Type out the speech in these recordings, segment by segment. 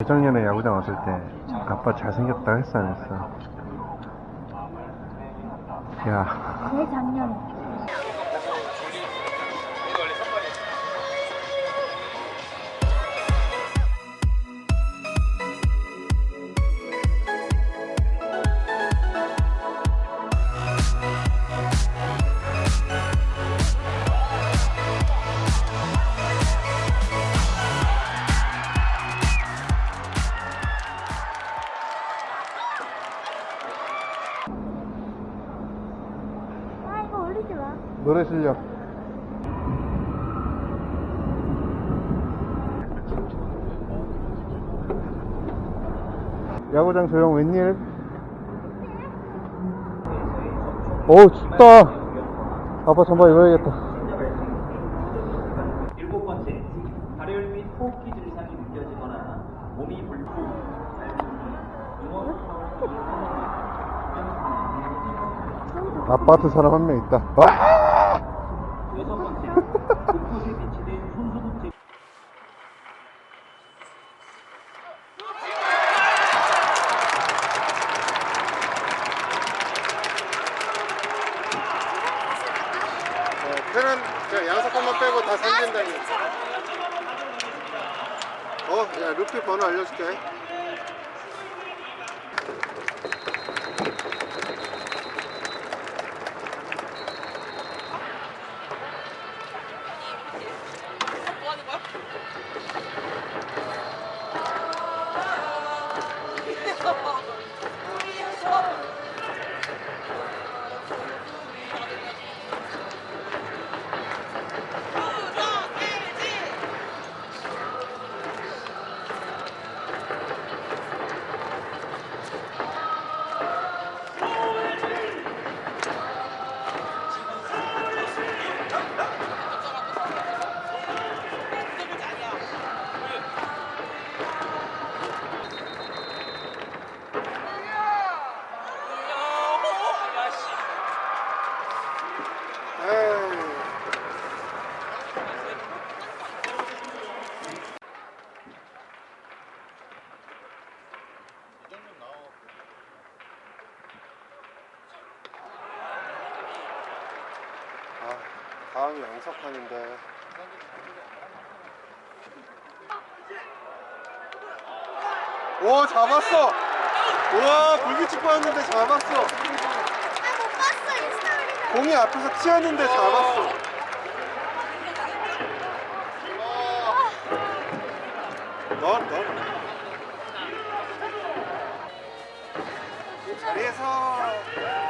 재작년에 야구장 왔을 때 아빠 잘생겼다 했어 안 했어? 야 재작년 노래 실력 야구장 조용 웬일? 어우 춥다 아빠 잠바 입어야겠다 일곱 번째, 발열 및 호흡기 증상이 느껴지거나 몸이 불 아파트 사람 한 명 있다 와! 여섯 번째, 곳곳에 비치된 손소독제 펜은 그냥 양석환만 빼고 다 생긴다니 어? 야 루피 번호 알려줄게 에이. 아, 다음이 양석환인데. 오, 잡았어! 우와, 불규칙 봤는데 잡았어! 봤어 인스타그램에 공이 앞에서 튀었는데 잡았어. 넌, 넌. 이 자리에서.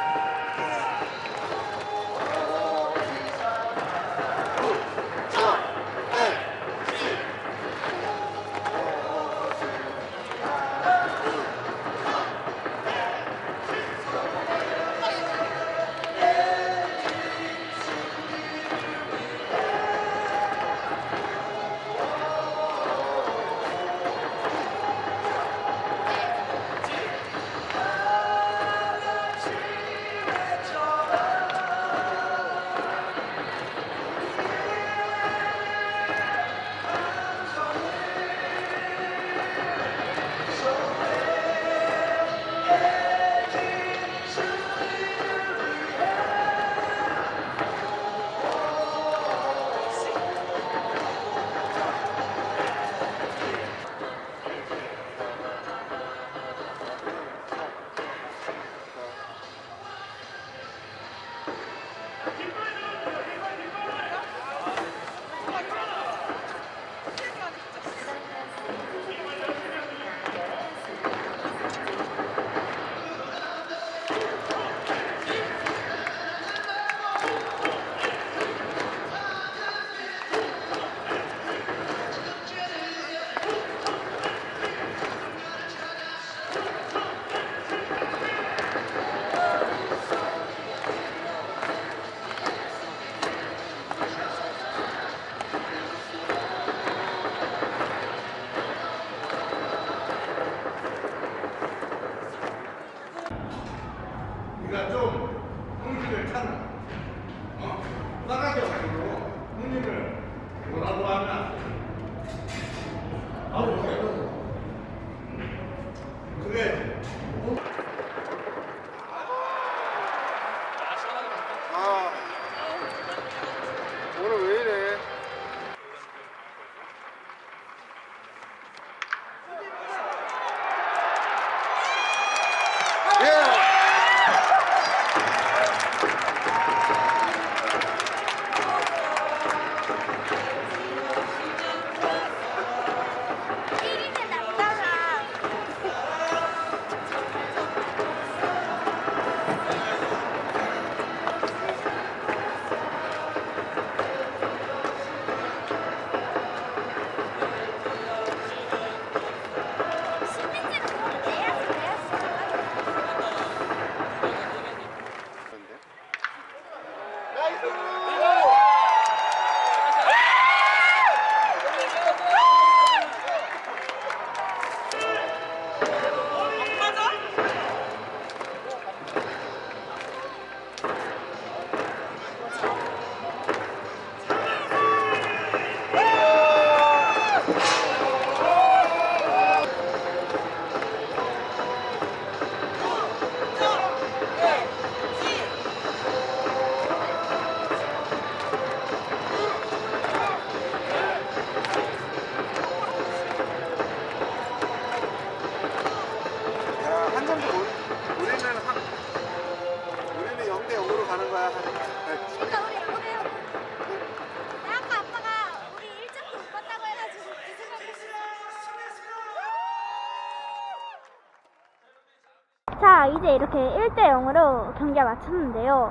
이렇게 1대 0으로 경기가 마쳤는데요.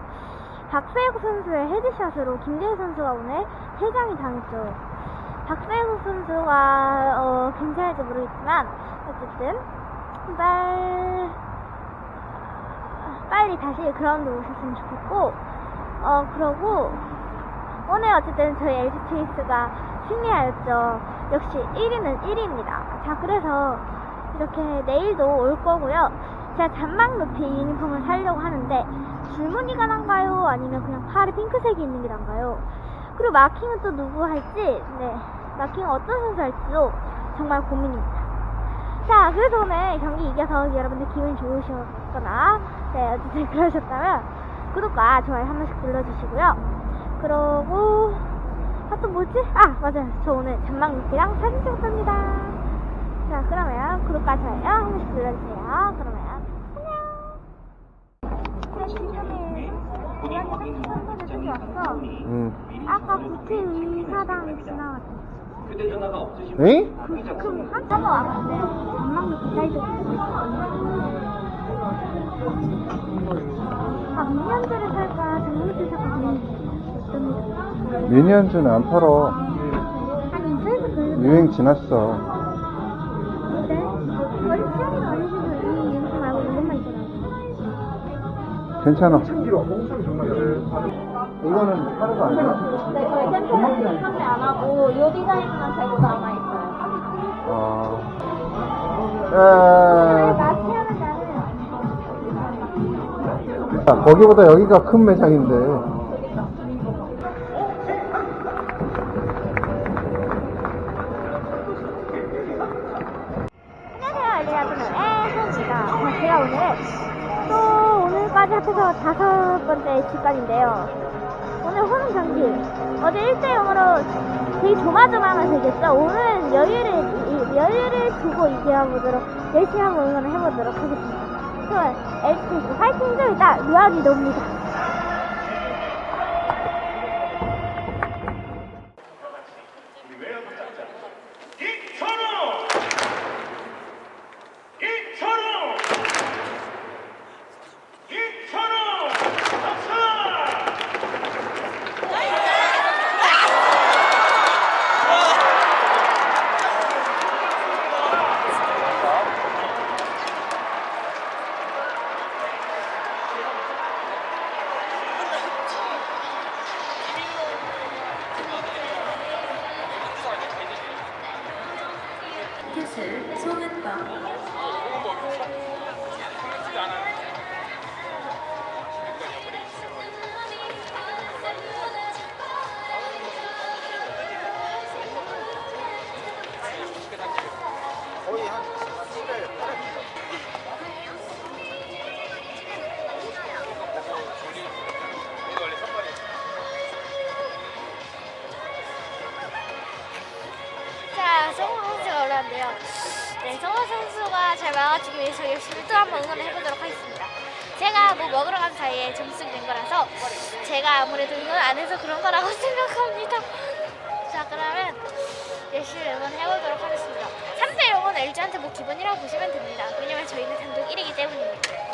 박세국 선수의 헤드샷으로 김재희 선수가 오늘 퇴장이 당했죠. 박세국 선수가 어, 괜찮을지 모르겠지만 어쨌든 빨 빨리 다시 그라운드 오셨으면 좋겠고 어 그러고 오늘 어쨌든 저희 LG 트윈스가 승리하였죠. 역시 1위는 1위입니다. 자 그래서 이렇게 내일도 올 거고요. 제가 잔망 높이 유니폼을 사려고 하는데 줄무늬가 난가요? 아니면 그냥 팔에 핑크색이 있는 게 난가요? 그리고 마킹은 또 누구 할지 네 마킹 어떤 선수 할지도 정말 고민입니다. 자, 그래서 오늘 경기 이겨서 여러분들 기분 좋으셨거나, 네, 어쨌든 그러셨다면, 구독과 좋아요 한 번씩 눌러주시고요. 그러고, 아, 또 뭐지? 아, 맞아요. 저 오늘 전망국이랑 사진 찍었습니다. 자, 그러면 구독과 좋아요 한 번씩 눌러주세요. 그러면, 안녕! 네, 지금은 응. 아까 국회의사당 지나갔어. 응? 그, 그, 한참 왔는데, 전망도 기다리고 아, 미니언즈를 살까, 전망도 살까. 미니언즈는 안 팔어. 아니, 유행 지났어. 괜찮아. 이거는 파는 거 아니야? 네, 저희 템플릿 판매 안 하고, 이 디자인만 달고 남아 있어요. 아. 아, 에... 나는, 야, 거기보다 여기가 큰 매장인데. 안녕하세요, 엘리아드의 소입니다. 자, 제가 오늘 또 오늘까지 합해서 다섯 번째 직관인데요. 오늘 호는 경기. 어제 1대0으로 되게 조마조마하면 되겠죠? 오늘은 여유를, 이- 여유를 두고 이겨보도록, 열심히 한번 응원을 해보도록 하겠습니다. 그럼 LTC 화이팅도 일단 류학이 놉니다우! 이천우! 이천우! 박수! 교수 송은범 네, 성우 선수가 잘 막아주기 위해서 열심히 또 한번 응원을 해보도록 하겠습니다. 제가 뭐 먹으러 간 사이에 점수가 된 거라서 제가 아무래도 응원 안 해서 그런 거라고 생각합니다. 자, 그러면 열심히 응원해보도록 하겠습니다. 3대 0은 LG한테 뭐 기본이라고 보시면 됩니다. 왜냐면 저희는 단독 1위기 때문입니다.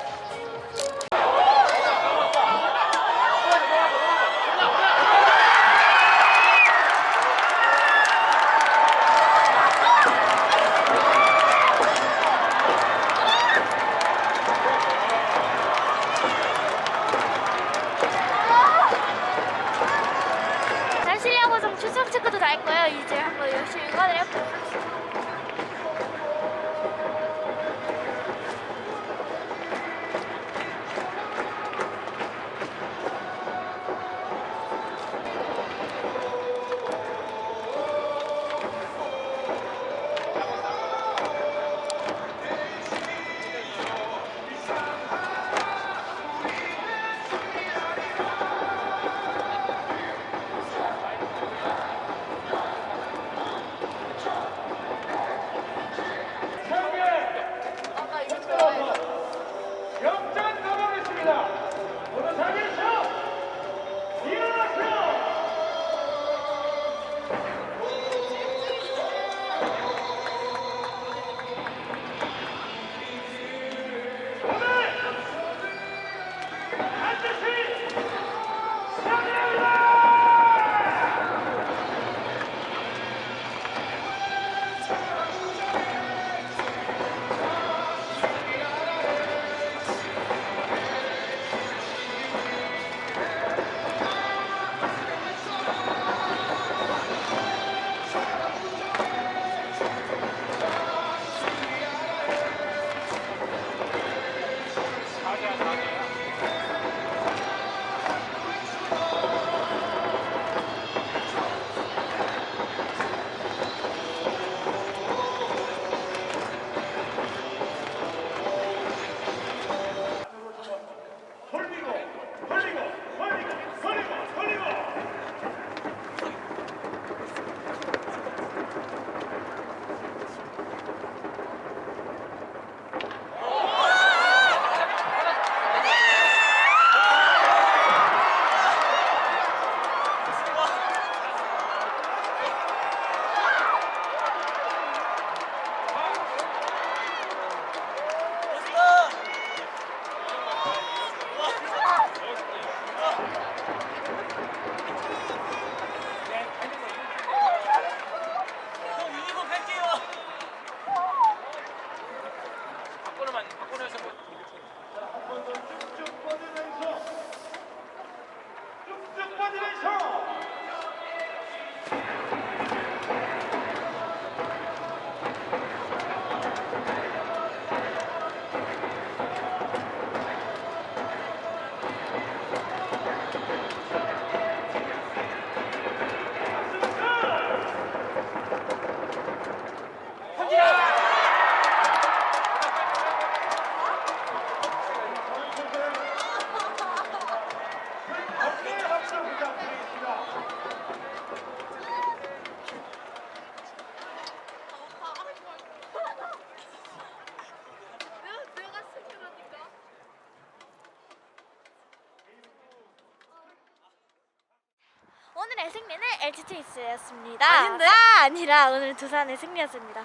LG 트윈스였습니다. 아닌데? 아, 아니라 오늘 두산의 승리였습니다.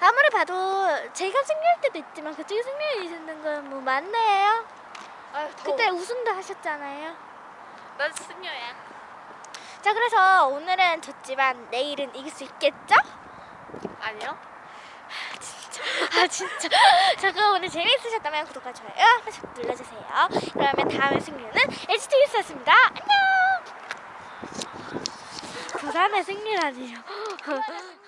아무리 봐도 제가 승리할 때도 있지만 그쪽이 승리해주는 건 뭐 맞네요. 아유, 그때 우승도 하셨잖아요. 난 승려야. 자, 그래서 오늘은 졌지만 내일은 이길 수 있겠죠? 아니요. 아 진짜 자 그럼 오늘 재미있으셨다면 구독과 좋아요 한 번씩 눌러주세요 그러면 다음의 승리는 LG 트윈스였습니다 안녕 부산의 승리라니요